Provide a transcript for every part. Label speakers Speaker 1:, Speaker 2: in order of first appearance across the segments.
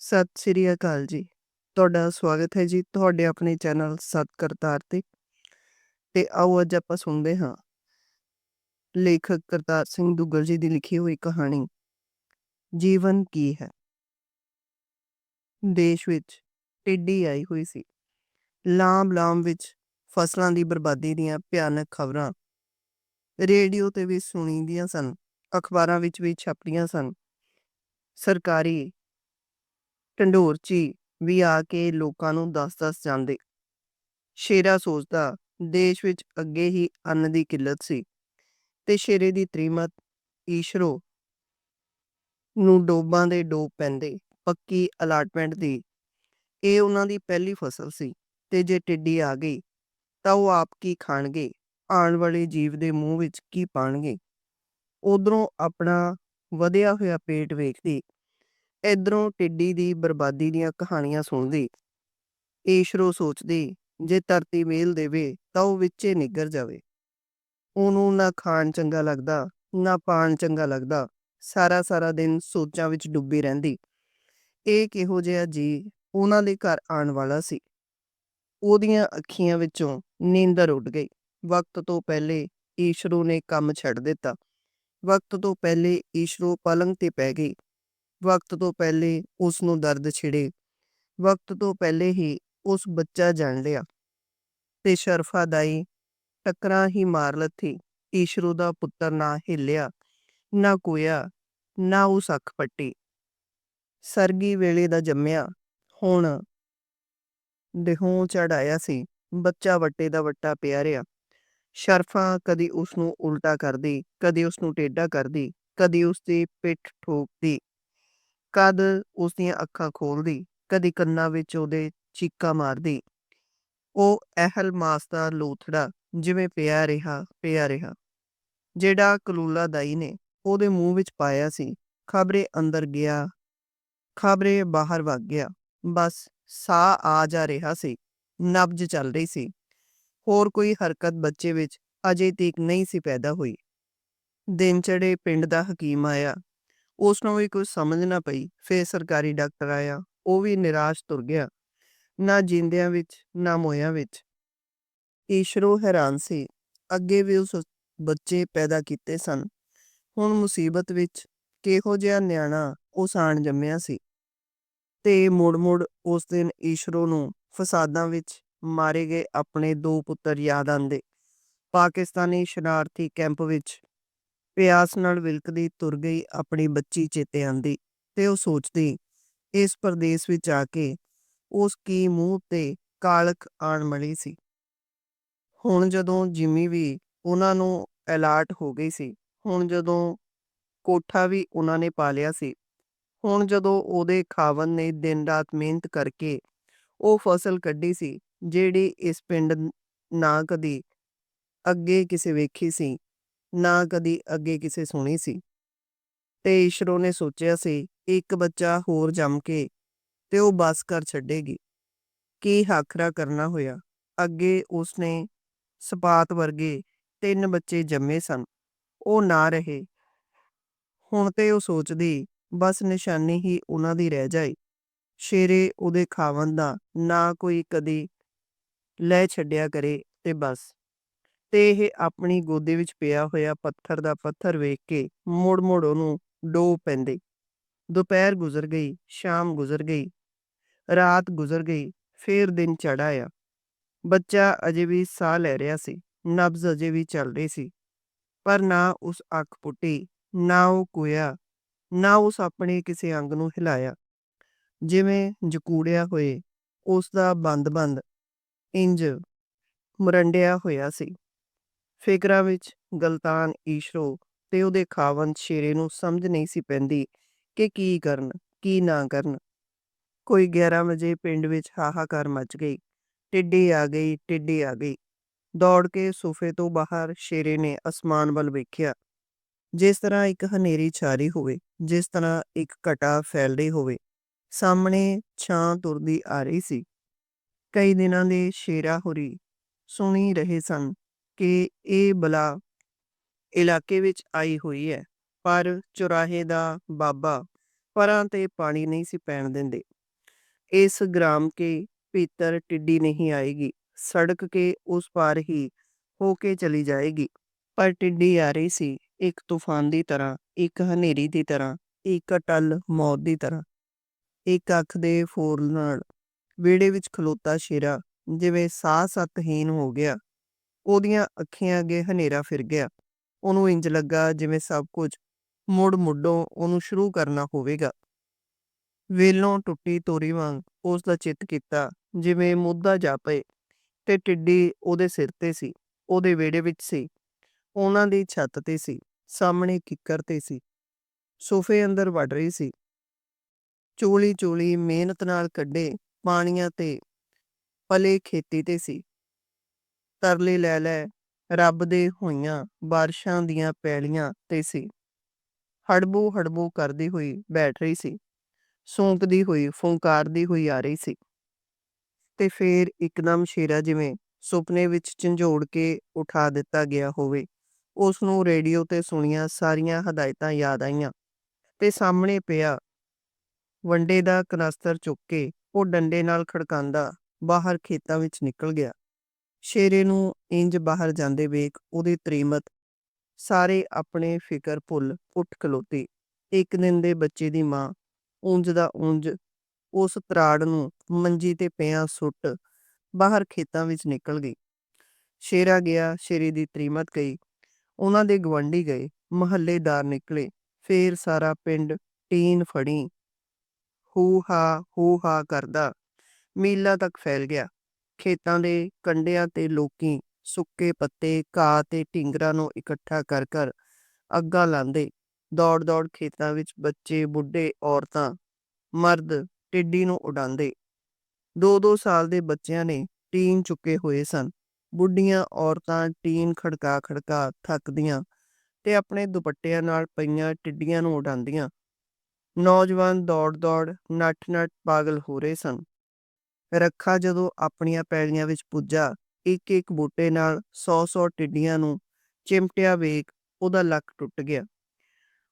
Speaker 1: ਸਤਿ ਸ੍ਰੀ ਅਕਾਲ ਜੀ। ਤੁਹਾਡਾ ਸਵਾਗਤ ਹੈ ਜੀ ਤੁਹਾਡੇ ਆਪਣੇ ਚੈਨਲ ਸਤ ਕਰਤਾਰ ਤੇ। ਤੇ ਆਓ ਅੱਜ ਆਪਾਂ ਸੁਣਦੇ ਹਾਂ ਲੇਖਕ ਕਰਤਾਰ ਸਿੰਘ ਦੁੱਗਲ ਜੀ ਦੀ ਲਿਖੀ ਹੋਈ ਕਹਾਣੀ ਜੀਵਨ ਕੀ ਹੈ। ਦੇਸ਼ ਵਿੱਚ ਟਿੱਡੀ ਆਈ ਹੋਈ ਸੀ। ਲਾਮ-ਲਾਮ ਵਿੱਚ ਫਸਲਾਂ ਦੀ ਬਰਬਾਦੀ ਦੀਆਂ ਭਿਆਨਕ ਖਬਰਾਂ ਰੇਡੀਓ ਤੇ ਵੀ ਸੁਣੀਦੀਆਂ ਸਨ, ਅਖਬਾਰਾਂ ਵਿੱਚ ਵੀ ਛਪਦੀਆਂ ਸਨ। ਸਰਕਾਰੀ ਢੰਡੋਰਚੀ ਵੀ ਆ ਕੇ ਲੋਕਾਂ ਨੂੰ ਦੱਸ-ਦੱਸ ਜਾਂਦੇ। ਸ਼ੇਰਾ ਸੋਚਦਾ ਦੇਸ਼ ਵਿੱਚ ਅੱਗੇ ਹੀ ਅੰਨ ਦੀ ਕਿੱਲਤ ਸੀ ਤੇ ਸ਼ੇਰੇ ਦੀ ਤ੍ਰੀਮਤ ਈਸ਼ਰੋ ਨੂੰ ਡੋਬਾਂ ਦੇ ਡੋਬ ਪੈਂਦੇ, ਪੱਕੀ ਅਲਾਟਮੈਂਟ ਦੀ। ਇਹ ਉਹਨਾਂ ਦੀ ਪਹਿਲੀ ਫਸਲ ਸੀ ਤੇ ਜੇ ਟਿੱਡੀ ਆ ਗਈ ਤਾਂ ਉਹ ਆਪ ਕੀ ਖਾਣਗੇ, ਆਉਣ ਵਾਲੇ ਜੀਵ ਦੇ ਮੂੰਹ ਵਿੱਚ ਕੀ ਪਾਣਗੇ। ਉਧਰੋਂ ਆਪਣਾ ਵਧਿਆ ਹੋਇਆ ਪੇਟ ਵੇਖਦੀ, ਇਧਰੋਂ ਟਿੱਡੀ ਦੀ ਬਰਬਾਦੀ ਦੀਆਂ ਕਹਾਣੀਆਂ ਸੁਣਦੀ। ਈਸ਼ਰੋ ਸੋਚਦੀ ਜੇ ਧਰਤੀ ਮੇਲ ਦੇਵੇ ਤਾਂ ਉਹ ਵਿੱਚੇ ਨਿੱਗਰ ਜਾਵੇ। ਉਹਨੂੰ ਨਾ ਖਾਣ ਚੰਗਾ ਲੱਗਦਾ, ਨਾ ਪਾਣ ਚੰਗਾ ਲੱਗਦਾ। ਸਾਰਾ-ਸਾਰਾ ਦਿਨ ਸੋਚਾਂ ਵਿੱਚ ਡੁੱਬੀ ਰਹਿੰਦੀ। ਇਹ ਕਿਹੋ ਜਿਹਾ ਜੀ ਉਹਨਾਂ ਦੇ ਘਰ ਆਉਣ ਵਾਲਾ ਸੀ। ਉਹਦੀਆਂ ਅੱਖੀਆਂ ਵਿੱਚੋਂ ਨੀਂਦਰ ਉੱਡ ਗਈ। ਵਕਤ ਤੋਂ ਪਹਿਲੇ ਈਸ਼ਰੋ ਨੇ ਕੰਮ ਛੱਡ ਦਿੱਤਾ। ਵਕਤ ਤੋਂ ਪਹਿਲੇ ਈਸ਼ਰੋ ਪਲੰਗ ਤੇ ਪੈ ਗਈ। ਵਕਤ ਤੋਂ ਪਹਿਲੇ ਉਸ ਨੂੰ ਦਰਦ ਛਿੜੇ। ਵਕਤ ਤੋਂ ਪਹਿਲੇ ਹੀ ਉਸ ਬੱਚਾ ਜਾਣ ਲਿਆ। ਤੇ ਸ਼ਰਫਾ ਦਾਈ ਟੱਕਰਾਂ ਹੀ ਮਾਰ ਲੱਥੀ। ਈਸ਼ਰੂ ਦਾ ਪੁੱਤਰ ਨਾ ਹਿੱਲਿਆ, ਨਾ ਕੋਇਆ, ਨਾ ਉਸ ਅੱਖ ਪੱਟੀ। ਸਰਗੀ ਵੇਲੇ ਦਾ ਜੰਮਿਆ, ਹੁਣ ਦੇਹੋਂ ਚੜ੍ਹ ਆਇਆ ਸੀ। ਬੱਚਾ ਵੱਟੇ ਦਾ ਵੱਟਾ ਪਿਆ ਰਿਹਾ। ਸ਼ਰਫਾ ਕਦੀ ਉਸ ਨੂੰ ਉਲਟਾ ਕਰਦੀ, ਕਦੀ ਉਸ ਨੂੰ ਟੇਢਾ ਕਰਦੀ, ਕਦੀ ਉਸ ਦੀ ਪਿੱਠ ਠੋਕਦੀ, ਕਦ ਉਸ ਦੀਆਂ ਅੱਖਾਂ ਖੋਲਦੀ ਕਦੀ ਕੰਨਾਂ ਵਿੱਚ ਉਹਦੇ ਚੀਕਾਂ ਮਾਰਦੀ। ਉਹ ਅਹਿਲ ਮਾਸ ਦਾ ਲੋਥੜਾ ਜਿਵੇਂ ਪਿਆ ਰਿਹਾ, ਪਿਆ ਰਿਹਾ। ਜਿਹੜਾ ਕਲੂਲਾ ਦਾਈ ਨੇ ਉਹਦੇ ਮੂੰਹ ਵਿੱਚ ਪਾਇਆ ਸੀ, ਖ਼ਬਰੇ ਅੰਦਰ ਗਿਆ, ਖ਼ਬਰੇ ਬਾਹਰ ਵਗ ਗਿਆ। ਬਸ ਸਾਹ ਆ ਜਾ ਰਿਹਾ ਸੀ, ਨਬਜ਼ ਚੱਲ ਰਹੀ ਸੀ। ਹੋਰ ਕੋਈ ਹਰਕਤ ਬੱਚੇ ਵਿੱਚ ਅਜੇ ਤੀਕ ਨਹੀਂ ਸੀ ਪੈਦਾ ਹੋਈ। ਦਿਨ ਚੜੇ ਪਿੰਡ ਦਾ ਹਕੀਮ ਆਇਆ। ਉਸ ਨੂੰ ਵੀ ਕੁਝ ਸਮਝ ਨਾ ਪਈ। ਫੇਰ ਸਰਕਾਰੀ ਡਾਕਟਰ ਆਇਆ। ਉਹ ਵੀ ਨਿਰਾਸ਼ ਤੁਰ ਗਿਆ। ਨਾ ਜਿੰਦਿਆਂ ਵਿੱਚ, ਨਾ ਮੋਇਆਂ ਵਿੱਚ। ਈਸ਼ਰੋ ਹੈਰਾਨ ਸੀ। ਅੱਗੇ ਵੀ ਉਸ ਬੱਚੇ ਪੈਦਾ ਕੀਤੇ ਸਨ। ਹੁਣ ਮੁਸੀਬਤ ਵਿੱਚ ਕਿਹੋ ਜਿਹਾ ਨਿਆਣਾ ਉਸ ਆਣ ਜੰਮਿਆ ਸੀ। ਤੇ ਮੁੜ-ਮੁੜ ਉਸ ਦਿਨ ਈਸ਼ਰੋ ਨੂੰ ਫਸਾਦਾਂ ਵਿੱਚ ਮਾਰੇ ਗਏ ਆਪਣੇ ਦੋ ਪੁੱਤਰ ਯਾਦ ਆਂਦੇ। ਪਾਕਿਸਤਾਨੀ ਸ਼ਰਨਾਰਥੀ ਕੈਂਪ ਵਿੱਚ ਪਿਆਸ ਨਾਲ ਵਿਲਕਦੀ ਤੁਰ ਗਈ ਆਪਣੀ ਬੱਚੀ ਚੇਤੇ ਆਂਦੀ ਤੇ ਉਹ ਸੋਚਦੀ ਇਸ ਪਰਦੇਸ ਵਿੱਚ ਆ ਕੇ ਉਸ ਕੀ ਮੂੰਹ ਤੇ ਕਾਲਖ ਆਣ ਮਲੀ ਸੀ। ਹੁਣ ਜਦੋਂ ਜਿਮੀ ਵੀ ਉਹਨਾਂ ਨੂੰ ਅਲਾਟ ਹੋ ਗਈ ਸੀ, ਹੁਣ ਜਦੋਂ ਕੋਠਾ ਵੀ ਉਹਨਾਂ ਨੇ ਪਾ ਲਿਆ ਸੀ, ਹੁਣ ਜਦੋਂ ਉਹਦੇ ਖਾਵਨ ਨੇ ਦਿਨ-ਰਾਤ ਮਿਹਨਤ ਕਰਕੇ ਉਹ ਫਸਲ ਕੱਢੀ ਸੀ, ਜਿਹੜੀ ਇਸ ਪਿੰਡ ਨਾ ਕਦੀ ਅੱਗੇ ਕਿਸੇ ਵੇਖੀ ਸੀ, ਨਾ ਕਦੀ ਅੱਗੇ ਕਿਸੇ ਸੁਣੀ ਸੀ। ਤੇ ਈਸ਼ਰੋ ਨੇ ਸੋਚਿਆ ਸੀ, ਇੱਕ ਬੱਚਾ ਹੋਰ ਜੰਮ ਕੇ ਤੇ ਉਹ ਬਸ ਕਰ ਛੱਡੇਗੀ। ਕੀ ਹਾਖਰਾ ਕਰਨਾ ਹੋਇਆ। ਅੱਗੇ ਉਸਨੇ ਸਪਾਤ ਵਰਗੇ ਤਿੰਨ ਬੱਚੇ ਜੰਮੇ ਸਨ। ਉਹ ਨਾ ਰਹੇ। ਹੁਣ ਤੇ ਉਹ ਸੋਚਦੀ, ਬਸ ਨਿਸ਼ਾਨੀ ਹੀ ਉਹਨਾਂ ਦੀ ਰਹਿ ਜਾਏ। ਸ਼ੇਰੇ ਉਹਦੇ ਖਾਵਨ ਦਾ ਨਾ ਕੋਈ ਕਦੀ ਲੈ ਛੱਡਿਆ ਕਰੇ ਤੇ ਬਸ। ਤੇ ਇਹ ਆਪਣੀ ਗੋਦੇ ਵਿੱਚ ਪਿਆ ਹੋਇਆ ਪੱਥਰ ਦਾ ਪੱਥਰ ਵੇਖ ਕੇ ਮੁੜ-ਮੁੜ ਉਹਨੂੰ ਡੋ ਪੈਂਦੇ। ਦੁਪਹਿਰ ਗੁਜ਼ਰ ਗਈ, ਸ਼ਾਮ ਗੁਜ਼ਰ ਗਈ, ਰਾਤ ਗੁਜ਼ਰ ਗਈ, ਫੇਰ ਦਿਨ ਚੜ੍ਹ ਆਇਆ। ਬੱਚਾ ਅਜੇ ਵੀ ਸਾਹ ਲੈ ਰਿਹਾ ਸੀ, ਨਬਜ਼ ਅਜੇ ਵੀ ਚੱਲ ਰਹੀ ਸੀ। ਪਰ ਨਾ ਉਸ ਅੱਖ ਪੁੱਟੀ, ਨਾ ਉਹ ਕੋਇਆ, ਨਾ ਉਸ ਆਪਣੇ ਕਿਸੇ ਅੰਗ ਨੂੰ ਹਿਲਾਇਆ। ਜਿਵੇਂ ਜਕੂੜਿਆ ਹੋਏ ਉਸ ਦਾ ਬੰਦ-ਬੰਦ ਇੰਜ ਮੁਰੰਡਿਆ ਹੋਇਆ ਸੀ। ਫਿਕਰਾਂ ਵਿੱਚ ਗਲਤਾਨ ਈਸ਼ਰੋ ਤੇ ਉਹਦੇ ਖਾਵੰਦ ਸ਼ੇਰੇ ਨੂੰ ਸਮਝ ਨਹੀਂ ਸੀ ਪੈਂਦੀ ਕਿ ਕੀ ਕਰਨ, ਕੀ ਨਾ ਕਰਨ। ਕੋਈ ਗਿਆਰਾਂ ਵਜੇ ਪਿੰਡ ਵਿੱਚ ਹਾਹਾਕਾਰ ਮਚ ਗਈ। ਟਿੱਡੀ ਆ ਗਈ, ਟਿੱਡੀ ਆ ਗਈ। ਦੌੜ ਕੇ ਸੋਫੇ ਤੋਂ ਬਾਹਰ ਸ਼ੇਰੇ ਨੇ ਅਸਮਾਨ ਵੱਲ ਵੇਖਿਆ। ਜਿਸ ਤਰ੍ਹਾਂ ਇੱਕ ਹਨੇਰੀ ਛਾਰੀ ਹੋਵੇ, ਜਿਸ ਤਰ੍ਹਾਂ ਇੱਕ ਘਟਾ ਫੈਲ ਰਹੀ ਹੋਵੇ। ਸਾਹਮਣੇ ਛਾਂ ਤੁਰਦੀ ਆ ਰਹੀ ਸੀ। ਕਈ ਦਿਨਾਂ ਦੇ ਸ਼ੇਰਾ ਹੋਰੀਂ ਸੁਣੀ ਰਹੇ ਸਨ ਕਿ ਇਹ ਬਲਾ ਇਲਾਕੇ ਵਿੱਚ ਆਈ ਹੋਈ ਹੈ, ਪਰ ਚੁਰਾਹੇ ਦਾ ਬਾਬਾ ਪਰਾਂ ਤੇ ਪਾਣੀ ਨਹੀਂ ਸੀ ਪੈਣ ਦਿੰਦੇ। ਇਸ ਗ੍ਰਾਮ ਕੇ ਭੀਤਰ ਟਿੱਡੀ ਨਹੀਂ ਆਏਗੀ। ਸੜਕ ਕੇ ਉਸ ਪਾਰ ਹੀ ਹੋ ਕੇ ਚਲੀ ਜਾਏਗੀ। ਪਰ ਟਿੱਡੀ ਆ ਰਹੀ ਸੀ ਇੱਕ ਤੂਫਾਨ ਦੀ ਤਰ੍ਹਾਂ ਇੱਕ ਹਨੇਰੀ ਦੀ ਤਰ੍ਹਾਂ ਇੱਕ ਅਟਲ ਮੌਤ ਦੀ ਤਰ੍ਹਾਂ। ਇੱਕ ਅੱਖ ਦੇ ਫੋਰ ਨਾਲ ਵਿਹੜੇ ਵਿੱਚ ਖਲੋਤਾ ਸ਼ੇਰਾ ਜਿਵੇਂ ਸਾਹ ਸੱਤਹੀਨ ਹੋ ਗਿਆ। ਉਹਦੀਆਂ ਅੱਖੀਆਂ ਅੱਗੇ ਹਨੇਰਾ ਫਿਰ ਗਿਆ। ਉਹਨੂੰ ਇੰਜ ਲੱਗਾ ਜਿਵੇਂ ਸਭ ਕੁਝ ਮੁੜ ਮੁੱਢੋਂ ਉਹਨੂੰ ਸ਼ੁਰੂ ਕਰਨਾ ਹੋਵੇਗਾ। ਵੇਲੋਂ ਟੁੱਟੀ ਤੋਰੀ ਵਾਂਗ ਉਸ ਦਾ ਚਿੱਤ ਕੀਤਾ, ਜਿਵੇਂ ਮੁੱਦਾ ਜਾ ਪਏ ਤੇ ਟਿੱਡੀ ਉਹਦੇ ਸਿਰ ਤੇ ਸੀ, ਉਹਦੇ ਵਿਹੜੇ ਵਿੱਚ ਸੀ, ਉਹਨਾਂ ਦੀ ਛੱਤ ਤੇ ਸੀ, ਸਾਹਮਣੇ ਕਿੱਕਰ ਤੇ ਸੀ, ਸੋਫੇ ਅੰਦਰ ਵੜ ਰਹੀ ਸੀ। ਚੋਲੀ ਚੋਲੀ ਮਿਹਨਤ ਨਾਲ ਕੱਢੇ ਪਾਣੀਆਂ ਤੇ ਪਲੇ ਖੇਤੀ ਤੇ ਸੀ। ਤਰਲੇ ਲੈ ਲੈ, ਰੱਬ ਦੇ ਹੋਈਆਂ ਬਾਰਿਸ਼ਾਂ ਦੀਆਂ ਪੈਲੀਆਂ ਤੇ ਸੀ। ਹੜਬੂ ਹੜਬੂ ਕਰਦੀ ਹੋਈ ਬੈਠ ਰਹੀ ਸੀ। ਸੌਂਕਦੀ ਹੋਈ, ਫੁੰਕਾਰਦੀ ਹੋਈ ਆ ਰਹੀ ਸੀ। ਤੇ ਫੇਰ ਇੱਕਦਮ ਸ਼ੇਰਾ ਜਿਵੇਂ ਸੁਪਨੇ ਵਿੱਚ ਝੰਜੋੜ ਕੇ ਉਠਾ ਦਿੱਤਾ ਗਿਆ ਹੋਵੇ ਉਸ ਨੂੰ ਰੇਡੀਓ ਤੇ ਸੁਣੀਆਂ ਸਾਰੀਆਂ ਹਦਾਇਤਾਂ ਯਾਦ ਆਈਆਂ ਤੇ ਸਾਹਮਣੇ ਪਿਆ ਵੰਡੇ ਦਾ ਕਨਸਤਰ ਚੁੱਕ ਕੇ ਉਹ ਡੰਡੇ ਨਾਲ ਖੜਕਾਂਦਾ ਬਾਹਰ ਖੇਤਾਂ ਵਿੱਚ ਨਿਕਲ ਗਿਆ। ਸ਼ੇਰੇ ਨੂੰ ਇੰਜ ਬਾਹਰ ਜਾਂਦੇ ਵੇਖ ਉਹਦੀ ਤਰੀਮਤ ਸਾਰੇ ਆਪਣੇ ਫਿਕਰ ਭੁੱਲ ਉੱਠ ਖਲੋਤੀ। ਇੱਕ ਦਿਨ ਦੇ ਬੱਚੇ ਦੀ ਮਾਂ ਉਂਝ ਦਾ ਉਂਝ ਉਸ ਤਰਾੜ ਨੂੰ ਮੰਜੀ ਤੇ ਪਿਆ ਸੁੱਟ ਬਾਹਰ ਖੇਤਾਂ ਵਿੱਚ ਨਿਕਲ ਗਈ। ਸ਼ੇਰਾ ਗਿਆ, ਸ਼ੇਰੇ ਦੀ ਤਰੀਮਤ ਗਈ। ਉਹਨਾਂ ਦੇ ਗਵੰਡੀ ਗਏ, ਮਹੱਲੇਦਾਰ ਨਿਕਲੇ। ਫੇਰ ਸਾਰਾ ਪਿੰਡ ਟੀਨ ਫੜੀ। ਹੂ ਹਾ ਹੂ ਹਾ ਕਰਦਾ। ਮੀਲਾ ਤੱਕ ਫੈਲ ਗਿਆ। ਖੇਤਾਂ ਦੇ ਕੰਡਿਆਂ ਤੇ ਲੋਕੀ ਸੁੱਕੇ ਪੱਤੇ, ਘਾਹ ਤੇ ਢਿੰਗਰਾਂ ਨੂੰ ਇਕੱਠਾ ਕਰ ਕਰ ਅੱਗਾ ਲਾਉਂਦੇ ਦੌੜ ਦੌੜ ਖੇਤਾਂ ਵਿੱਚ ਬੱਚੇ, ਬੁੱਢੇ, ਔਰਤਾਂ, ਮਰਦ, ਟਿੱਡੀ ਨੂੰ ਉਡਾਉਂਦੇ ਦੋ ਦੋ ਸਾਲ ਦੇ ਬੱਚਿਆਂ ਨੇ ਟੀਨ ਚੁੱਕੇ ਹੋਏ ਸਨ। ਬੁੱਢੀਆਂ ਔਰਤਾਂ ਟੀਨ ਖੜਕਾ ਖੜਕਾ ਥੱਕਦੀਆਂ ਤੇ ਆਪਣੇ ਦੁਪੱਟਿਆਂ ਨਾਲ ਪਈਆਂ ਟਿੱਡੀਆਂ ਨੂੰ ਉਡਾਉਂਦੀਆਂ ਨੌਜਵਾਨ ਦੌੜ ਦੌੜ ਨੱਠ ਨੱਠ ਪਾਗਲ ਹੋ ਰਹੇ ਸਨ। ਰੱਖਾ ਜਦੋਂ ਆਪਣੀਆਂ ਪੈਲੀਆਂ ਵਿੱਚ ਪੁੱਜਾ ਇੱਕ ਇੱਕ ਬੂਟੇ ਨਾਲ 100-100 ਟਿੱਡੀਆਂ ਨੂੰ ਚਿਮਟਿਆ ਵੇਖ ਉਹਦਾ ਲੱਕ ਟੁੱਟ ਗਿਆ।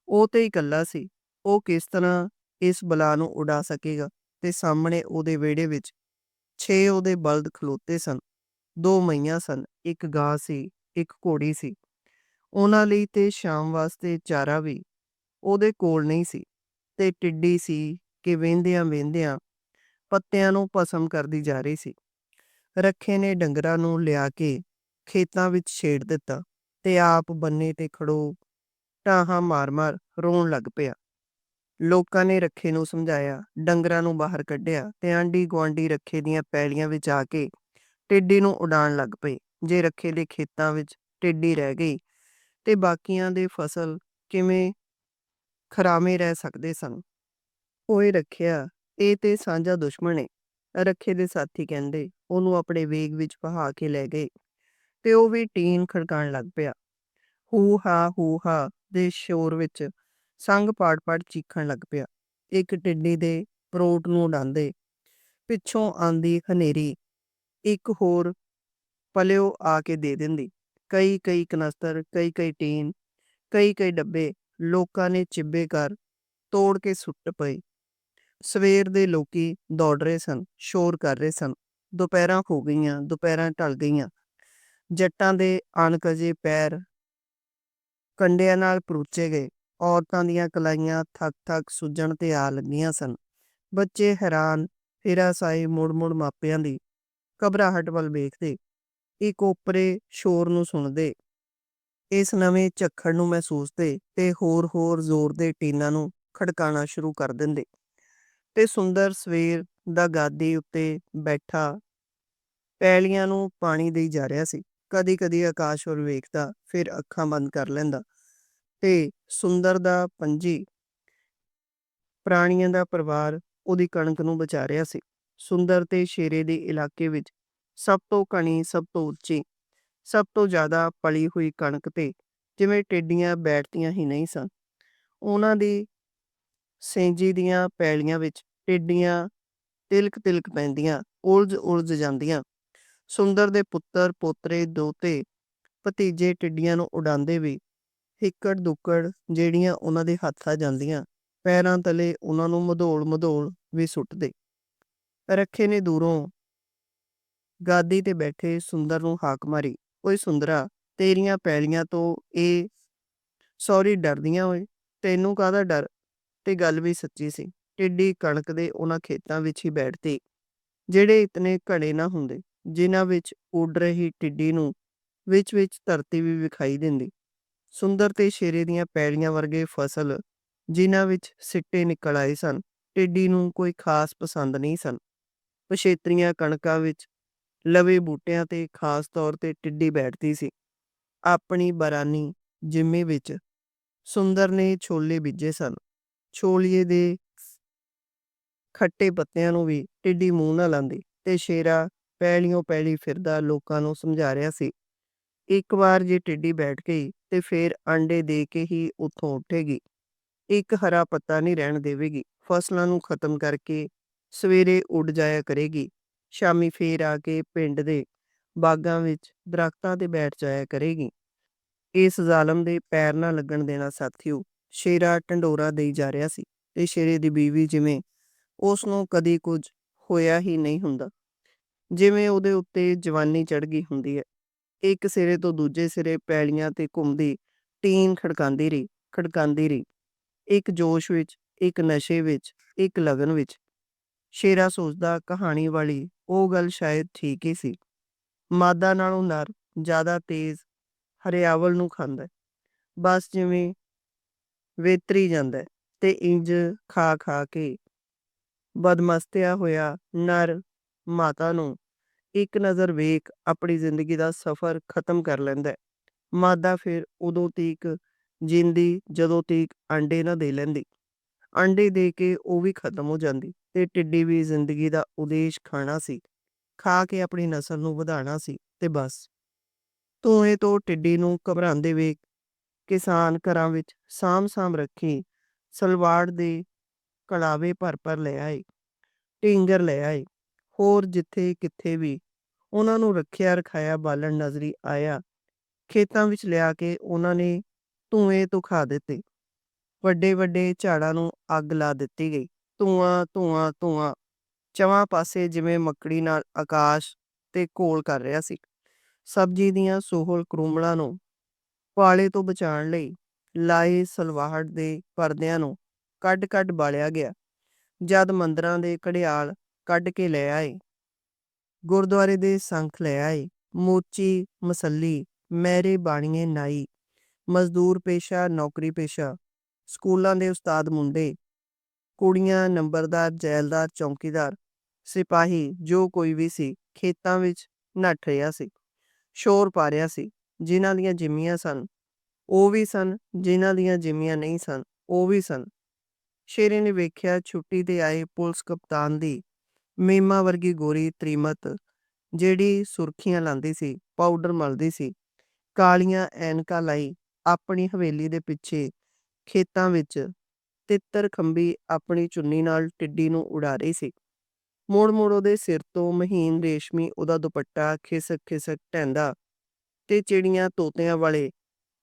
Speaker 1: ਉਹ ਤੇ ਇਕੱਲਾ ਸੀ, ਉਹ ਕਿਸ ਤਰ੍ਹਾਂ ਇਸ ਬਲਾ ਨੂੰ ਉਡਾ ਸਕੇਗਾ ਤੇ ਸਾਹਮਣੇ ਉਹਦੇ ਵਿਹੜੇ ਵਿੱਚ ਛੇ ਉਹਦੇ ਬਲਦ ਖਲੋਤੇ ਸਨ, ਦੋ ਮਈਆਂ ਸਨ, ਇੱਕ ਗਾਂ ਸੀ, ਇੱਕ ਘੋੜੀ ਸੀ। ਉਹਨਾਂ ਲਈ ਤੇ ਸ਼ਾਮ ਵਾਸਤੇ ਚਾਰਾ ਵੀ ਉਹਦੇ ਕੋਲ ਨਹੀਂ ਸੀ ਤੇ ਟਿੱਡੀ ਸੀ ਕਿ ਵੇਂਦਿਆਂ ਵੇਂਦਿਆਂ ਪੱਤਿਆਂ ਨੂੰ ਭਸਮ ਕਰਦੀ ਜਾ ਰਹੀ ਸੀ। ਰੱਖੇ ਨੇ ਡੰਗਰਾਂ ਨੂੰ ਲਿਆ ਕੇ ਖੇਤਾਂ ਵਿੱਚ ਛੇੜ ਦਿੱਤਾ ਤੇ ਆਪ ਬੰਨੇ ਤੇ ਖੜੋ ਟਾਹਾਂ ਮਾਰ-ਮਾਰ ਰੋਣ ਲੱਗ ਪਿਆ। ਲੋਕਾਂ ਨੇ ਰੱਖੇ ਨੂੰ ਸਮਝਾਇਆ, ਡੰਗਰਾਂ ਨੂੰ ਬਾਹਰ ਕੱਢਿਆ ਤੇ ਆਂਢੀ ਗੁਆਂਢੀ ਰੱਖੇ ਦੀਆਂ ਪੈਲੀਆਂ ਵਿੱਚ ਆ ਕੇ ਟਿੱਡੀ ਨੂੰ ਉਡਾਣ ਲੱਗ ਪਏ, ਜੇ ਰੱਖੇ ਦੇ ਖੇਤਾਂ ਵਿੱਚ ਟਿੱਡੀ ਰਹਿ ਗਈ ਤੇ ਬਾਕੀਆਂ ਦੇ ਫਸਲ ਕਿਵੇਂ ਖਰਾਮੇ ਰਹਿ ਸਕਦੇ ਸਨ। ਓਏ ਰੱਖਿਆ ਇਹ ਤੇ ਸਾਂਝਾ ਦੁਸ਼ਮਣ ਏ, ਰੱਖੇ ਦੇ ਸਾਥੀ ਕਹਿੰਦੇ, ਉਹਨੂੰ ਆਪਣੇ ਵੇਗ ਵਿੱਚ ਵਹਾ ਕੇ ਲੈ ਗਏ ਤੇ ਉਹ ਵੀ ਟੀਨ ਖੜਕਾਣ ਲੱਗ ਪਿਆ। ਹੂ ਹਾ ਹੂ ਹਾ ਦੇ ਸ਼ੋਰ ਵਿੱਚ ਸੰਗ ਪਾੜ ਪਾੜ ਚੀਖਣ ਲੱਗ ਪਿਆ। ਇੱਕ ਟਿੱਡੀ ਦੇ ਪਰੋਟ ਨੂੰ ਉਡਾਉਂਦੇ ਪਿੱਛੋਂ ਆਂਦੀ ਹਨੇਰੀ, ਇੱਕ ਹੋਰ ਪਲਿਓ ਆ ਕੇ ਦੇ ਦਿੰਦੀ। ਕਈ ਕਈ ਕਨਸਤਰ, ਕਈ ਕਈ ਟੀਨ, ਕਈ ਕਈ ਡੱਬੇ ਲੋਕਾਂ ਨੇ ਚਿੱਬੇ ਕਰ ਤੋੜ ਕੇ ਸੁੱਟ ਪਏ। ਸਵੇਰ ਦੇ ਲੋਕੀ ਦੌੜ ਰਹੇ ਸਨ, ਸ਼ੋਰ ਕਰ ਰਹੇ ਸਨ। ਦੁਪਹਿਰਾਂ ਹੋ ਗਈਆਂ, ਦੁਪਹਿਰਾਂ ਢਲ ਗਈਆਂ। ਜੱਟਾਂ ਦੇ ਅਣਕਜੇ ਪੈਰ ਕੰਡਿਆਂ ਨਾਲ ਪਰੂਚੇ ਗਏ। ਔਰਤਾਂ ਦੀਆਂ ਕਲਾਈਆਂ ਥੱਕ ਥੱਕ ਸੁੱਜਣ ਤੇ ਆ ਲੱਗੀਆਂ ਸਨ। ਬੱਚੇ ਹੈਰਾਨ ਫੇਰਾ ਸਾਈ ਮੁੜ ਮੁੜ ਮਾਪਿਆਂ ਦੀ ਘਬਰਾਹਟ ਵੱਲ ਵੇਖਦੇ। ਇੱਕ ਓਪਰੇ ਸ਼ੋਰ ਨੂੰ ਸੁਣਦੇ। ਇਸ ਨਵੇਂ ਝੱਖੜ ਨੂੰ ਮਹਿਸੂਸਦੇ ਤੇ ਹੋਰ ਹੋਰ ਜ਼ੋਰ ਦੇ ਟੀਨਾਂ ਨੂੰ ਖੜਕਾਣਾ ਸ਼ੁਰੂ ਕਰ ਦਿੰਦੇ। ਤੇ ਸੁੰਦਰ ਸਵੇਰ ਦਾ ਗਾਦੀ ਉੱਤੇ ਬੈਠਾ ਪੈਲੀਆਂ ਨੂੰ ਪਾਣੀ ਦੇਈ ਜਾ ਰਿਹਾ ਸੀ। ਕਦੀ ਕਦੀ ਆਕਾਸ਼ ਵੱਲ ਵੇਖਦਾ, ਫਿਰ ਅੱਖਾਂ ਬੰਦ ਕਰ ਲੈਂਦਾ ਤੇ ਸੁੰਦਰ ਦਾ ਪੰਜੀ ਪ੍ਰਾਣੀਆਂ ਦਾ ਪਰਿਵਾਰ ਉਹਦੀ ਕਣਕ ਨੂੰ ਬਚਾ ਰਿਹਾ ਸੀ। ਸੁੰਦਰ ਤੇ ਸ਼ੇਰੇ ਦੇ ਇਲਾਕੇ ਵਿੱਚ ਸਭ ਤੋਂ ਘਣੀ, ਸਭ ਤੋਂ ਉੱਚੀ, ਸਭ ਤੋਂ ਜ਼ਿਆਦਾ ਪਲੀ ਹੋਈ ਕਣਕ ਤੇ ਜਿਵੇਂ ਟੇਡੀਆਂ ਬੈਠਦੀਆਂ ਹੀ ਨਹੀਂ ਸਨ। ਉਹਨਾਂ ਦੀ ਸੇਂਜੀ ਦੀਆਂ ਪੈਲੀਆਂ ਵਿੱਚ ਟੇਡੀਆਂ ਤਿਲਕ ਤਿਲਕ ਪੈਂਦੀਆਂ ਉਲਝ ਉਲਝ ਜਾਂਦੀਆਂ ਸੁੰਦਰ ਦੇ ਪੁੱਤਰ ਪੋਤਰੇ ਦੋਤੇ ਭਤੀਜੇ ਟਿੱਡੀਆਂ ਨੂੰ ਉਡਾਉਂਦੇ ਵੀ ਹਿੱਕੜ ਦੁੱਕੜ ਜਿਹੜੀਆਂ ਉਹਨਾਂ ਦੇ ਹੱਥਾਂ ਜਾਂਦੀਆਂ ਪੈਰਾਂ ਤਲੇ ਉਹਨਾਂ ਨੂੰ ਮਧੋਲ-ਮਧੋਲ ਵੀ ਸੁੱਟਦੇ। ਰੱਖੇ ਨੇ ਦੂਰੋਂ ਗਾਦੀ ਤੇ ਬੈਠੇ ਸੁੰਦਰ ਨੂੰ ਹਾਕ ਮਾਰੀ, ਓਏ ਸੁੰਦਰਾ ਤੇਰੀਆਂ ਪੈਲੀਆਂ ਤੋਂ ਇਹ ਸੌਰੀ ਡਰਦੀਆਂ ਓਏ, ਤੈਨੂੰ ਕਾਹਦਾ ਡਰ? ਤੇ ਗੱਲ ਵੀ ਸੱਚੀ ਸੀ। ਟਿੱਡੀ ਕਣਕ ਦੇ ਉਹਨਾਂ ਖੇਤਾਂ ਵਿੱਚ ਹੀ ਬੈਠਦੀ, ਜਿਹੜੇ ਇਤਨੇ ਘੜੇ ਨਾ ਹੁੰਦੇ, ਜਿਨ੍ਹਾਂ ਵਿੱਚ ਉੱਡ ਰਹੀ ਟਿੱਡੀ ਨੂੰ ਵਿੱਚ-ਵਿੱਚ ਧਰਤੀ ਵੀ ਵਿਖਾਈ ਦਿੰਦੀ। ਸੁੰਦਰ ਤੇ ਸ਼ੇਰੇ ਦੀਆਂ ਪੈਲੀਆਂ ਵਰਗੇ ਫਸਲ, ਜਿਨ੍ਹਾਂ ਵਿੱਚ ਸਿੱਟੇ ਨਿਕਲ ਆਏ ਸਨ, ਟਿੱਡੀ ਨੂੰ ਕੋਈ ਖਾਸ ਪਸੰਦ ਨਹੀਂ ਸਨ। ਪਛੇਤਰੀਆਂ ਕਣਕਾਂ ਵਿੱਚ ਲਵੇ ਬੂਟਿਆਂ ਤੇ ਖਾਸ ਤੌਰ ਤੇ ਟਿੱਡੀ ਬੈਠਦੀ ਸੀ। ਆਪਣੀ ਬਰਾਨੀ ਜਿੰਮੀ ਵਿੱਚ ਸੁੰਦਰ ਨੇ ਛੋਲੇ ਬੀਜੇ ਸਨ। ਛੋਲੀਏ ਦੇ ਖੱਟੇ ਪੱਤਿਆਂ ਨੂੰ ਵੀ ਟਿੱਡੀ ਮੂੰਹ ਨਾ ਲਾਂਦੀ ਤੇ ਸ਼ੇਰਾ ਪੈਲੀਓਂ ਪੈਲੀ ਫਿਰਦਾ ਲੋਕਾਂ ਨੂੰ ਸਮਝਾ ਰਿਹਾ ਸੀ, ਇੱਕ ਵਾਰ ਜੇ ਟਿੱਡੀ ਬੈਠ ਗਈ ਤੇ ਫੇਰ ਆਂਡੇ ਦੇ ਕੇ ਹੀ ਉੱਥੋਂ ਉੱਠੇਗੀ। ਇੱਕ ਹਰਾ ਪੱਤਾ ਨਹੀਂ ਰਹਿਣ ਦੇਵੇਗੀ। ਫਸਲਾਂ ਨੂੰ ਖਤਮ ਕਰਕੇ ਸਵੇਰੇ ਉੱਡ ਜਾਇਆ ਕਰੇਗੀ। ਸ਼ਾਮੀ ਫੇਰ ਆ ਕੇ ਪਿੰਡ ਦੇ ਬਾਗਾਂ ਵਿੱਚ ਦਰਖਤਾਂ ਤੇ ਬੈਠ ਜਾਇਆ ਕਰੇਗੀ। ਇਸ ਜ਼ਾਲਮ ਦੇ ਪੈਰ ਨਾ ਲੱਗਣ ਦੇਣਾ ਸਾਥੀਓ। ਸ਼ੇਰਾ ਢੰਡੋਰਾ ਦੇਈ ਜਾ ਰਿਹਾ ਸੀ ਤੇ ਸ਼ੇਰੇ ਦੀ ਬੀਵੀ ਜਿਵੇਂ ਉਸ ਨੂੰ ਕਦੀ ਕੁਝ ਹੋਇਆ ਹੀ ਨਹੀਂ ਹੁੰਦਾ, ਜਿਵੇਂ ਉਹਦੇ ਉੱਤੇ ਜਵਾਨੀ ਚੜ੍ਹ ਗਈ ਹੁੰਦੀ ਹੈ। ਇੱਕ ਸਿਰੇ ਤੋਂ ਦੂਜੇ ਸਿਰੇ ਪੈਲੀਆਂ ਤੇ ਘੁੰਮਦੀ ਟੀਨ ਖੜਕਾਂਦੀ ਰਹੀ, ਖੜਕਾਂਦੀ ਰਹੀ। ਇੱਕ ਜੋਸ਼ ਵਿੱਚ, ਇੱਕ ਨਸ਼ੇ ਵਿੱਚ, ਇੱਕ ਲਗਨ ਵਿੱਚ। ਸ਼ੇਰਾ ਸੋਚਦਾ ਕਹਾਣੀ ਵਾਲੀ ਉਹ ਗੱਲ ਸ਼ਾਇਦ ਠੀਕ ਹੀ ਸੀ। ਮਾਦਾ ਨਾਲੋਂ ਨਰ ਜ਼ਿਆਦਾ ਤੇਜ਼ ਹਰਿਆਵਲ ਨੂੰ ਖਾਂਦਾ ਬਸ ਜਿਵੇਂ ਵੇਤਰੀ ਜਾਂਦਾ ਤੇ ਇੰਜ ਖਾ-ਖਾ ਕੇ ਬਦਮਸਤਿਆ ਹੋਇਆ ਨਰ ਮਾਤਾ ਨੂੰ ਇੱਕ ਨਜ਼ਰ ਵੇਖ ਆਪਣੀ ਜ਼ਿੰਦਗੀ ਦਾ ਸਫ਼ਰ ਖਤਮ ਕਰ ਲੈਂਦਾ ਹੈ। ਮਾਦਾ ਫਿਰ ਉਦੋਂ ਤੀਕ ਜਿੰਦੀ ਜਦੋਂ ਤੀਕ ਆਂਡੇ ਨਾ ਦੇ ਲੈਂਦੀ। ਆਂਡੇ ਦੇ ਕੇ ਉਹ ਵੀ ਖਤਮ ਹੋ ਜਾਂਦੀ ਤੇ ਟਿੱਡੀ ਵੀ ਜ਼ਿੰਦਗੀ ਦਾ ਉਦੇਸ਼ ਖਾਣਾ ਸੀ, ਖਾ ਕੇ ਆਪਣੀ ਨਸਲ ਨੂੰ ਵਧਾਉਣਾ ਸੀ ਤੇ ਬਸ। ਧੂੰਏਂ ਤੋਂ ਟਿੱਡੀ ਨੂੰ ਘਬਰਾਉਂਦੇ ਵੇਖ ਕਿਸਾਨ ਘਰਾਂ ਵਿੱਚ ਸਾਂਭ-ਸਾਂਭ ਰੱਖੀ ਸਲਵਾੜ ਦੇ ਕਲਾਵੇ ਭਰ-ਭਰ ਲੈ ਆਏ, ਢੀਂਗਰ ਲੈ ਆਏ। ਹੋਰ ਜਿੱਥੇ-ਕਿੱਥੇ ਵੀ ਉਹਨਾਂ ਨੂੰ ਰੱਖਿਆ ਰਖਾਇਆ ਬਾਲਣ ਨਜ਼ਰੀ ਆਇਆ, ਖੇਤਾਂ ਵਿੱਚ ਲਿਆ ਕੇ ਉਹਨਾਂ ਨੇ ਧੂੰਏਂ ਧੁਖਾ ਦਿੱਤੇ। ਵੱਡੇ-ਵੱਡੇ ਝਾੜਾਂ ਨੂੰ ਅੱਗ ਲਾ ਦਿੱਤੀ ਗਈ। ਧੂੰਆਂ, ਧੂੰਆਂ, ਧੂੰਆਂ ਚਵਾਂ ਪਾਸੇ ਜਿਵੇਂ ਮੱਕੜੀ ਨਾਲ ਆਕਾਸ਼ ਤੇ ਘੋਲ ਕਰ ਰਿਹਾ ਸੀ। ਸਬਜ਼ੀ ਦੀਆਂ ਸੋਹਲ ਕਰੂੰਬਲਾਂ ਨੂੰ ਪਾਲੇ ਤੋਂ ਬਚਾਉਣ ਲਈ ਲਾਏ ਸਲਵਾਹਟ ਦੇ ਪਰਦਿਆਂ ਨੂੰ ਕੱਢ-ਕੱਢ ਬਾਲਿਆ ਗਿਆ। ਜਦ ਮੰਦਰਾਂ ਦੇ ਘੜਿਆਲ ਕੱਢ ਕੇ ਲੈ ਆਏ, ਗੁਰਦੁਆਰੇ ਦੇ ਸੰਖ ਲੈ ਆਏ, ਮੋਚੀ ਮਸੱਲੀ, ਮਹਿਰੇ ਬਾਣੀਏ ਨਾਈ, ਮਜ਼ਦੂਰ ਪੇਸ਼ਾ ਨੌਕਰੀ ਪੇਸ਼ਾ, ਸਕੂਲਾਂ ਦੇ ਉਸਤਾਦ ਮੁੰਡੇ, ਕੁੜੀਆਂ ਨੰਬਰਦਾਰ ਜੈਲਦਾਰ ਚੌਕੀਦਾਰ, ਸਿਪਾਹੀ ਜੋ ਕੋਈ ਵੀ ਸੀ ਖੇਤਾਂ ਵਿੱਚ ਨੱਠ ਰਿਹਾ ਸੀ, ਸ਼ੋਰ ਪਾ ਰਿਹਾ ਸੀ। ਜਿਨ੍ਹਾਂ ਦੀਆਂ ਜ਼ਿੰਮੀਆਂ ਸਨ, ਉਹ ਵੀ ਸਨ, ਜਿਨ੍ਹਾਂ ਦੀਆਂ ਜ਼ਿੰਮੀਆਂ ਨਹੀਂ ਸਨ, ਉਹ ਵੀ ਸਨ। ਸ਼ੇਰੇ ਨੇ ਵੇਖਿਆ ਛੁੱਟੀ ਤੇ ਆਏ ਪੁਲਿਸ ਕਪਤਾਨ ਦੀ ਮੀਮਾ ਵਰਗੀ ਗੋਰੀ ਤ੍ਰੀਮਤ, ਜਿਹੜੀ ਸੁਰਖੀਆਂ ਲਾਂਦੀ ਸੀ, ਪਾਊਡਰ ਮਲਦੀ ਸੀ, ਕਾਲੀਆਂ ਐਨਕਾਂ ਲਾਈ ਆਪਣੀ ਹਵੇਲੀ ਦੇ ਪਿੱਛੇ ਖੇਤਾਂ ਵਿੱਚ ਤਿੱਤਰ ਖੰਭੀ ਆਪਣੀ ਚੁੰਨੀ ਨਾਲ ਟਿੱਡੀ ਨੂੰ ਉਡਾ ਰਹੀ ਸੀ। ਮੁੜ-ਮੁੜ ਉਹਦੇ ਸਿਰ ਤੋਂ ਮਹੀਨ ਰੇਸ਼ਮੀ ਉਹਦਾ ਦੁਪੱਟਾ ਖਿਸਕ-ਖਿਸਕ ਟੈਂਦਾ ਤੇ ਚਿੜੀਆਂ ਤੋਤਿਆਂ ਵਾਲੇ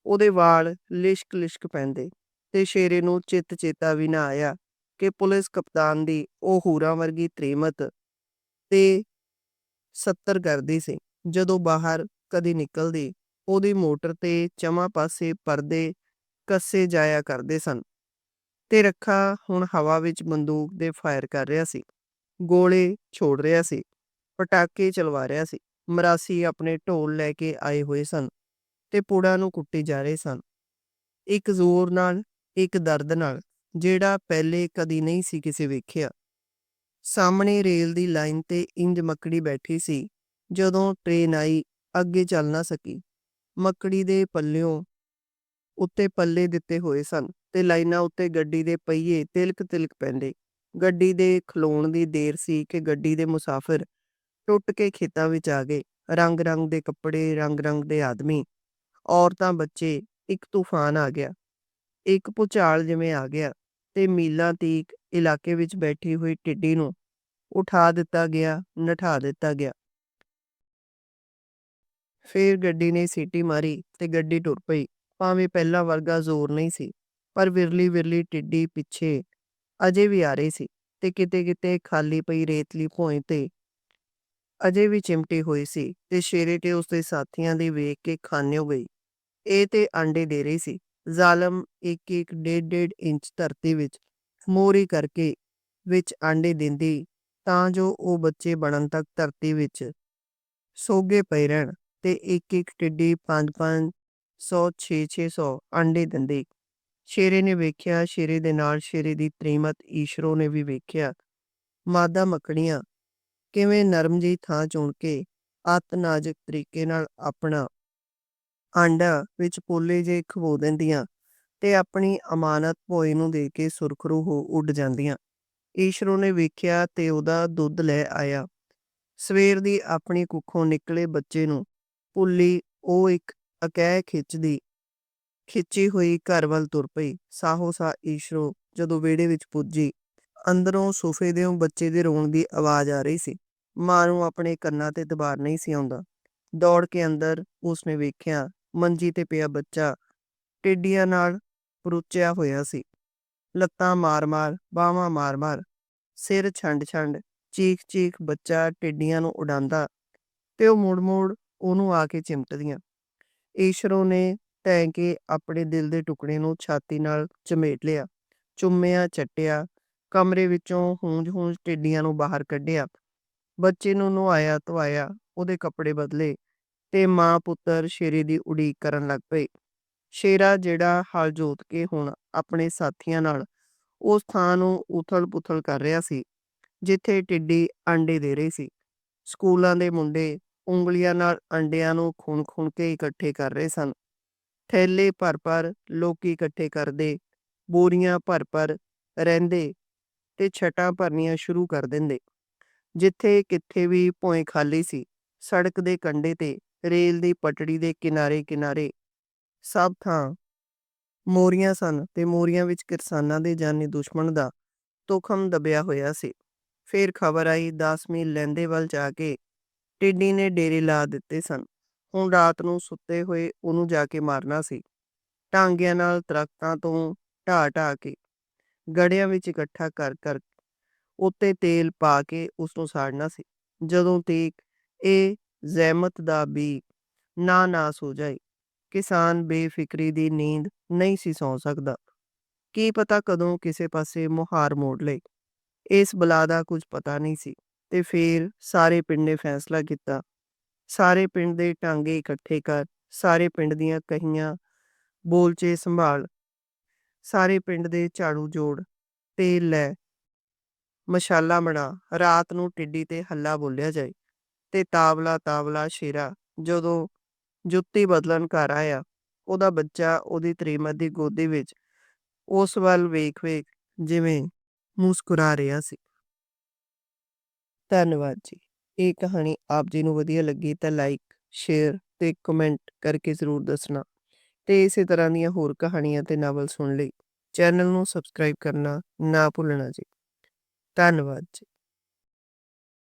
Speaker 1: ਉਹਦੇ ਵਾਲ ਲਿਸ਼ਕ-ਲਿਸ਼ਕ ਪੈਂਦੇ ਤੇ ਸ਼ੇਰੇ ਨੂੰ ਚਿੱਤ ਚੇਤਾ ਵੀ ਨਾ ਆਇਆ ਕਿ ਪੁਲਿਸ ਕਪਤਾਨ ਦੀ ਉਹ ਹੂਰਾਂ ਵਰਗੀ ਤ੍ਰੀਮਤ ਤੇ ਸੱਤਰ ਕਰਦੀ ਸੀ। ਜਦੋਂ ਬਾਹਰ ਕਦੀ ਨਿਕਲਦੀ, ਉਹਦੀ ਮੋਟਰ ਤੇ ਚਵਾਂ ਪਾਸੇ ਪਰਦੇ ਕੱਸੇ ਜਾਇਆ ਕਰਦੇ ਸਨ ਤੇ ਰੱਖਾ ਹੁਣ ਹਵਾ ਵਿੱਚ ਬੰਦੂਕ ਦੇ ਫਾਇਰ ਕਰ ਰਿਹਾ ਸੀ, ਗੋਲੇ ਛੋੜ ਰਿਹਾ ਸੀ, ਪਟਾਕੇ ਚਲਵਾ ਰਿਹਾ ਸੀ। ਮਰਾਸੀ ਆਪਣੇ ਢੋਲ ਲੈ ਕੇ ਆਏ ਹੋਏ ਸਨ ਤੇ ਪੁੜਾਂ ਨੂੰ ਕੁੱਟੀ ਜਾ ਰਹੇ ਸਨ, ਇੱਕ ਜ਼ੋਰ ਨਾਲ, ਇੱਕ ਦਰਦ ਨਾਲ, ਜਿਹੜਾ ਪਹਿਲੇ ਕਦੀ ਨਹੀਂ ਸੀ ਕਿਸੇ ਵੇਖਿਆ। ਸਾਹਮਣੇ ਰੇਲ ਦੀ ਲਾਈਨ ਤੇ ਇੰਜ ਮੱਕੜੀ ਬੈਠੀ ਸੀ, ਜਦੋਂ ਟਰੇਨ ਆਈ, ਅੱਗੇ ਚੱਲ ਨਾ ਸਕੀ। ਮੱਕੜੀ ਦੇ ਪੱਲਿਓਂ ਉੱਤੇ ਪੱਲੇ ਦਿੱਤੇ ਹੋਏ ਸਨ ਤੇ ਲਾਈਨਾਂ ਉੱਤੇ ਗੱਡੀ ਦੇ ਪਹੀਏ ਤਿਲਕ-ਤਿਲਕ ਪੈਂਦੇ। ਗੱਡੀ ਦੇ ਖਲੋਣ ਦੀ ਦੇਰ ਸੀ ਕਿ ਗੱਡੀ ਦੇ ਮੁਸਾਫ਼ਰ ਟੁੱਟ ਕੇ ਖੇਤਾਂ ਵਿੱਚ ਆ ਗਏ। ਰੰਗ-ਰੰਗ ਦੇ ਕੱਪੜੇ, ਰੰਗ-ਰੰਗ ਦੇ ਆਦਮੀ, ਔਰਤਾਂ, ਬੱਚੇ, ਇੱਕ ਤੂਫਾਨ ਆ ਗਿਆ। ਇੱਕ ਭੁਚਾਲ ਜਿਵੇਂ ਆ ਗਿਆ ਤੇ ਮੀਲਾਂ ਤੀਕ ਇਲਾਕੇ ਵਿੱਚ ਬੈਠੀ ਹੋਈ ਟਿੱਡੀ ਨੂੰ ਉਠਾ ਦਿੱਤਾ ਗਿਆ, ਨਠਾ ਦਿੱਤਾ ਗਿਆ। ਫੇਰ ਗੱਡੀ ਨੇ ਸੀਟੀ ਮਾਰੀ ਤੇ ਗੱਡੀ ਟੁਰ ਪਈ। ਭਾਵੇਂ ਪਹਿਲਾਂ ਵਰਗਾ ਜ਼ੋਰ ਨਹੀਂ ਸੀ, ਪਰ ਵਿਰਲੀ-ਵਿਰਲੀ ਟਿੱਡੀ ਪਿੱਛੇ ਅਜੇ ਵੀ ਆ ਰਹੀ ਸੀ ਤੇ ਕਿਤੇ-ਕਿਤੇ ਖਾਲੀ ਪਈ ਰੇਤਲੀ ਭੋਇੰ ਤੇ ਅਜੇ ਵੀ ਚਿਮਟੀ ਹੋਈ ਸੀ ਤੇ ਸ਼ੇਰੇ ਤੇ ਉਸਦੇ ਸਾਥੀਆਂ ਦੀ ਵੇਖ ਕੇ ਖਾਨਿਓ ਗਈ ਇਹ ਤੇ ਆਂਡੇ ਦੇ ਰਹੀ ਸੀ ਜ਼ਾਲਮ ਇੱਕ ਇੱਕ ਡੇਢ ਡੇਢ ਇੰਚ ਧਰਤੀ ਵਿੱਚ ਮੋਰੀ ਕਰਕੇ ਵਿੱਚ ਆਂਡੇ ਦਿੰਦੀ ਤਾਂ ਜੋ ਉਹ ਬੱਚੇ ਬਣਨ ਤੱਕ ਧਰਤੀ ਵਿੱਚ ਸੋਗੇ ਪਏ ਰਹਿਣ ਤੇ ਇੱਕ ਇੱਕ ਟਿੱਡੀ ਪੰਜ ਪੰਜ ਸੌ, ਛੇ ਛੇ ਸੌ ਅੰਡੇ ਦਿੰਦੀ। ਸ਼ੇਰੇ ਨੇ ਵੇਖਿਆ, ਸ਼ੇਰੇ ਦੇ ਨਾਲ ਸ਼ੇਰੇ ਦੀ ਤ੍ਰੀਮਤ ਈਸ਼ਰੋ ਨੇ ਵੀ ਵੇਖਿਆ। ਮਾਦਾ ਮੱਕੜੀਆਂ ਕਿਵੇਂ ਨਰਮ ਜਿਹੀ ਥਾਂ ਚੁਣ ਕੇ ਅਤ ਨਾਜ਼ੁਕ ਤਰੀਕੇ ਨਾਲ ਆਪਣਾ ਆਂਡਾ ਵਿੱਚ ਪੋਲੇ ਜੇ ਖਵੋ ਦਿੰਦੀਆਂ ਤੇ ਆਪਣੀ ਅਮਾਨਤ ਭੋਏ ਨੂੰ ਦੇ ਕੇ ਸੁਰਖਰੂ ਹੋ ਉੱਡ ਜਾਂਦੀਆਂ। ਈਸ਼ਰੋ ਨੇ ਵੇਖਿਆ ਤੇ ਉਹਦਾ ਦੁੱਧ ਲੈ ਆਇਆ। ਸਵੇਰ ਦੀ ਆਪਣੀ ਕੁੱਖੋਂ ਨਿਕਲੇ ਬੱਚੇ ਨੂੰ ਪੁੱਲੀ ਉਹ ਇੱਕ ਅਕਹਿ ਖਿੱਚਦੀ, ਖਿੱਚੀ ਹੋਈ ਘਰ ਵੱਲ ਤੁਰ ਪਈ। ਸਾਹੋ ਸਾਹ ਈਸ਼ਰੋ ਜਦੋਂ ਵਿਹੜੇ ਵਿੱਚ ਪੁੱਜੀ, ਅੰਦਰੋਂ ਸੋਫੇ ਦੇ ਬੱਚੇ ਦੇ ਰੋਣ ਦੀ ਆਵਾਜ਼ ਆ ਰਹੀ ਸੀ। ਮਾਂ ਨੂੰ ਆਪਣੇ ਕੰਨਾਂ ਤੇ ਦਬਾਰ ਨਹੀਂ ਸੀ ਆਉਂਦਾ। ਦੌੜ ਕੇ ਅੰਦਰ ਉਸਨੇ ਵੇਖਿਆ ਮੰਜੀ ਤੇ ਪਿਆ ਬੱਚਾ ਟਿੱਡੀਆਂ ਨਾਲ ਪਰੁੱਚਿਆ ਹੋਇਆ ਸੀ। ਲੱਤਾਂ ਮਾਰ-ਮਾਰ ਬਾਹਾਂ ਮਾਰ-ਮਾਰ ਸਿਰ ਛੰਡ-ਛੰਡ ਚੀਖ-ਚੀਖ ਬੱਚਾ ਟਿੱਡੀਆਂ ਨੂੰ ਉਡਾਂਦਾ ਤੇ ਉਹ ਮੁੜ-ਮੁੜ ਉਹਨੂੰ ਆ ਕੇ ਚਿਮਟਦੀਆਂ। ਈਸ਼ਰੋ ਨੇ ਟੈਂ ਕੇ ਆਪਣੇ ਦਿਲ ਦੇ ਟੁਕੜੇ ਨੂੰ ਛਾਤੀ ਨਾਲ ਚਮੇਟ ਲਿਆ, ਚੁੰਮਿਆ, ਚਟਿਆ, ਕਮਰੇ ਵਿੱਚੋਂ ਹੂੰਜ-ਹੂੰਜ ਟਿੱਡੀਆਂ ਨੂੰ ਬਾਹਰ ਕੱਢਿਆ। ਬੱਚੇ ਨੂੰ ਨੁਆਇਆ ਧਵਾਇਆ ਉਹਦੇ ਕੱਪੜੇ ਬਦਲੇ ਤੇ ਮਾਂ ਪੁੱਤਰ ਸ਼ੇਰੇ ਦੀ ਉਡੀਕ ਕਰਨ ਲੱਗ ਪਏ। ਸ਼ੇਰਾ ਜਿਹੜਾ ਹਲ ਜੋਤ ਕੇ ਹੁਣ ਆਪਣੇ ਸਾਥੀਆਂ ਨਾਲ ਉਸ ਥਾਂ ਨੂੰ ਉਥਲ-ਪੁਥਲ ਕਰ ਰਿਹਾ ਸੀ, ਜਿੱਥੇ ਟਿੱਡੀ ਆਂਡੇ ਦੇ ਰਹੀ ਸੀ। ਸਕੂਲਾਂ ਦੇ ਮੁੰਡੇ ਉਂਗਲੀਆਂ ਨਾਲ ਅੰਡਿਆਂ ਨੂੰ ਖੁਣ-ਖੁਣ ਕੇ ਇਕੱਠੇ ਕਰ ਰਹੇ ਸਨ। ਥੈਲੇ ਭਰ-ਭਰ ਲੋਕੀ ਇਕੱਠੇ ਕਰਦੇ, ਬੋਰੀਆਂ ਭਰ-ਭਰ ਰਹਿੰਦੇ ਤੇ ਛਟਾਂ ਭਰਨੀਆਂ ਸ਼ੁਰੂ ਕਰ ਦਿੰਦੇ। ਜਿੱਥੇ ਕਿੱਥੇ ਵੀ ਭੋਏ ਖਾਲੀ ਸੀ, ਸੜਕ ਦੇ ਕੰਢੇ ਤੇ ਰੇਲ ਦੀ ਪਟੜੀ ਦੇ ਕਿਨਾਰੇ-ਕਿਨਾਰੇ ਸਭ ਥਾਂ ਮੋਰੀਆਂ ਸਨ ਤੇ ਮੋਰੀਆਂ ਵਿੱਚ ਕਿਰਸਾਨਾਂ ਦੇ ਜਾਨੀ ਦੁਸ਼ਮਣ ਦਾ ਤੁਖਮ ਦਬਿਆ ਹੋਇਆ ਸੀ। ਫਿਰ ਖਬਰ ਆਈ 10 ਮੀਲ ਲੈਂਦੇ ਵੱਲ ਜਾ ਕੇ ਟਿੱਡੀ ਨੇ ਡੇਰੇ ਲਾ ਦਿੱਤੇ ਸਨ। ਹੁਣ ਰਾਤ ਨੂੰ ਸੁੱਤੇ ਹੋਏ ਉਹਨੂੰ ਜਾ ਕੇ ਮਾਰਨਾ ਸੀ। ਟਾਂਗਿਆਂ ਨਾਲ ਦਰਖਤਾਂ ਤੋਂ ਢਾ ਢਾ ਕੇ ਗੜਿਆਂ ਵਿੱਚ ਇਕੱਠਾ ਕਰ ਕਰ ਉੱਤੇ ਤੇਲ ਪਾ ਕੇ ਉਸ ਨੂੰ ਸਾੜਨਾ ਸੀ। ਜਦੋਂ ਤੀਕ ਇਹ ਜ਼ਹਿਮਤ ਦਾ ਵੀ ਨਾ ਨਾਸ ਹੋ ਜਾਏ। ਕਿਸਾਨ ਬੇਫਿਕਰੀ ਦੀ ਨੀਂਦ ਨਹੀਂ ਸੀ ਸੌ ਸਕਦਾ। ਕੀ ਪਤਾ ਕਦੋਂ ਕਿਸੇ ਪਾਸੇ ਮੁਹਾਰ ਮੋੜ ਲੇ ਇਸ ਬਲਾ ਦਾ ਕੁਝ ਪਤਾ ਨਹੀਂ ਸੀ ਤੇ ਫੇਰ ਸਾਰੇ ਪਿੰਡ ਨੇ ਫੈਸਲਾ ਕੀਤਾ। ਸਾਰੇ ਪਿੰਡ ਦੇ ਟਾਂਗੇ ਇਕੱਠੇ ਕਰ ਸਾਰੇ ਪਿੰਡ ਦੀਆਂ ਕਹੀਆਂ ਬੋਲਚੇ ਸੰਭਾਲ। ਸਾਰੇ ਪਿੰਡ ਦੇ ਝਾੜੂ ਜੋੜ ਤੇਲ ਲੈ। ਮਸ਼ਾਲਾ ਬਣਾ। ਰਾਤ ਨੂੰ ਟਿੱਡੀ ਤੇ ਹੱਲਾ ਬੋਲਿਆ ਜਾਏ। ਤੇ ਤਾਵਲਾ ਤਾਵਲਾ, ਸ਼ੇਰਾ ਜਦੋਂ ਜੁੱਤੀ ਬਦਲਣ ਘਰ ਆਇਆ, ਉਹਦਾ ਬੱਚਾ ਉਹਦੀ ਤ੍ਰੀਮਤ ਦੀ ਗੋਦੀ ਵਿੱਚ ਉਸ ਵੱਲ ਵੇਖ ਵੇਖ ਜਿਵੇਂ ਮੁਸਕਰਾ ਰਿਹਾ ਸੀ। ਧੰਨਵਾਦ ਜੀ। ਇਹ ਕਹਾਣੀ ਆਪ ਜੀ ਨੂੰ ਵਧੀਆ ਲੱਗੀ ਤਾਂ ਲਾਈਕ ਸ਼ੇਅਰ ਤੇ ਕਮੈਂਟ ਕਰਕੇ ਜ਼ਰੂਰ ਦੱਸਣਾ ਤੇ ਇਸੇ ਤਰ੍ਹਾਂ ਦੀਆਂ ਹੋਰ ਕਹਾਣੀਆਂ ਤੇ ਨਾਵਲ ਸੁਣ ਲਈ ਚੈਨਲ ਨੂੰ ਸਬਸਕ੍ਰਾਈਬ ਕਰਨਾ ਨਾ ਭੁੱਲਣਾ ਜੀ। ਧੰਨਵਾਦ ਜੀ।